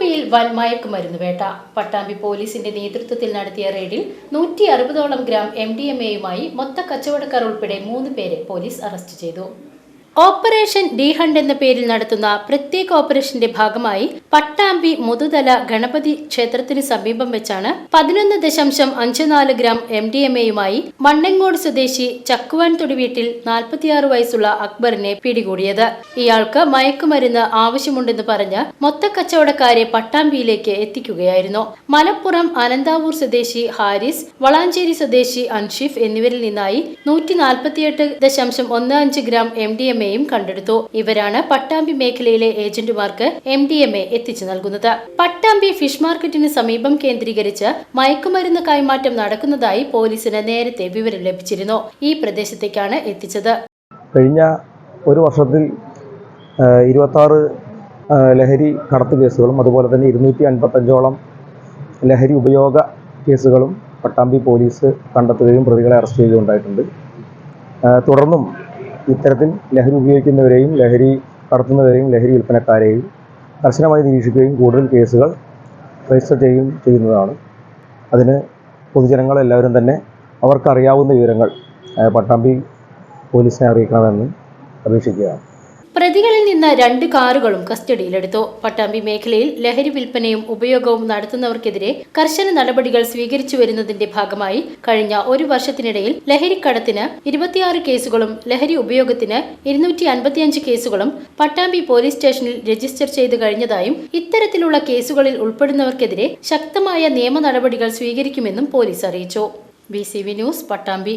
പട്ടാമ്പിയിൽ വൻ മയക്കുമരുന്ന് വേട്ട. പട്ടാമ്പി പോലീസിന്റെ നേതൃത്വത്തിൽ നടത്തിയ റെയ്ഡിൽ നൂറ്റി അറുപതോളം ഗ്രാം എം ഡി എം എയുമായി മൊത്ത കച്ചവടക്കാർ ഉൾപ്പെടെ മൂന്ന് പേരെ പോലീസ് അറസ്റ്റ് ചെയ്തു. ഓപ്പറേഷൻ ഡി ഹണ്ട് എന്ന പേരിൽ നടത്തുന്ന പ്രത്യേക ഓപ്പറേഷന്റെ ഭാഗമായി പട്ടാമ്പി മുതുതല ഗണപതി ക്ഷേത്രത്തിന് സമീപം വെച്ചാണ് പതിനൊന്ന് ദശാംശം അഞ്ച് നാല് ഗ്രാം എം ഡി എം എയുമായി മണ്ണങ്ങോട് സ്വദേശി ചക്കുവാൻ തൊടി വീട്ടിൽ നാൽപ്പത്തിയാറ് വയസ്സുള്ള അക്ബറിനെ പിടികൂടിയത്. ഇയാൾക്ക് മയക്കുമരുന്ന് ആവശ്യമുണ്ടെന്ന് പറഞ്ഞ് മൊത്തക്കച്ചവടക്കാരെ പട്ടാമ്പിയിലേക്ക് എത്തിക്കുകയായിരുന്നു. മലപ്പുറം അനന്താവൂർ സ്വദേശി ഹാരിസ് വളാഞ്ചേരി സ്വദേശി അൻഷിഫ് എന്നിവരിൽ നിന്നായി നൂറ്റി നാൽപ്പത്തിയെട്ട് ദശാംശം ഒന്ന് അഞ്ച് ഗ്രാം എം ഡി എം എയും കണ്ടെടുത്തു. ഇവരാണ് പട്ടാമ്പി മേഖലയിലെ ഏജന്റുമാർക്ക് എം ഡി എം എ എത്തിച്ചു നൽകുന്നത്. പട്ടാമ്പി ഫിഷ് മാർക്കറ്റിന് സമീപം കേന്ദ്രീകരിച്ച് മയക്കുമരുന്ന് കൈമാറ്റം നടക്കുന്നതായി പോലീസിന് നേരത്തെ വിവരം ലഭിച്ചിരുന്നു. ഈ പ്രദേശത്തേക്കാണ് എത്തിച്ചത്. കഴിഞ്ഞ ഒരു വർഷത്തിൽ ഇരുപത്താറ് ലഹരി കടത്ത് കേസുകളും അതുപോലെ തന്നെ ഇരുന്നൂറ്റി അൻപത്തഞ്ചോളം ലഹരി ഉപയോഗ കേസുകളും പട്ടാമ്പി പോലീസ് കണ്ടെത്തുകയും പ്രതികളെ അറസ്റ്റ് ചെയ്യുകയും ഉണ്ടായിട്ടുണ്ട്. തുടർന്നും ഇത്തരത്തിൽ ലഹരി ഉപയോഗിക്കുന്നവരെയും ലഹരി കടത്തുന്നവരെയും ലഹരി വിൽപ്പനക്കാരെയും കർശനമായി നിരീക്ഷിക്കുകയും കൂടുതൽ കേസുകൾ രജിസ്റ്റർ ചെയ്യുകയും ചെയ്യുന്നതാണ്. അതിന് പൊതുജനങ്ങളെല്ലാവരും തന്നെ അവർക്കറിയാവുന്ന വിവരങ്ങൾ പട്ടാമ്പി പോലീസിനെ അറിയിക്കണമെന്ന് അപേക്ഷിക്കുകയാണ്. പ്രതികളിൽ നിന്ന് രണ്ട് കാറുകളും കസ്റ്റഡിയിലെടുത്തു. പട്ടാമ്പി മേഖലയിൽ ലഹരി വിൽപ്പനയും ഉപയോഗവും നടത്തുന്നവർക്കെതിരെ കർശന നടപടികൾ സ്വീകരിച്ചു വരുന്നതിന്റെ ഭാഗമായി കഴിഞ്ഞ ഒരു വർഷത്തിനിടയിൽ ലഹരിക്കടത്തിന് ഇരുപത്തിയാറ് കേസുകളും ലഹരി ഉപയോഗത്തിന് ഇരുന്നൂറ്റി അൻപത്തിയഞ്ച് കേസുകളും പട്ടാമ്പി പോലീസ് സ്റ്റേഷനിൽ രജിസ്റ്റർ ചെയ്തു കഴിഞ്ഞതായും ഇത്തരത്തിലുള്ള കേസുകളിൽ ഉൾപ്പെടുന്നവർക്കെതിരെ ശക്തമായ നിയമ നടപടികൾ സ്വീകരിക്കുമെന്നും പോലീസ് അറിയിച്ചു. B news Pattambi.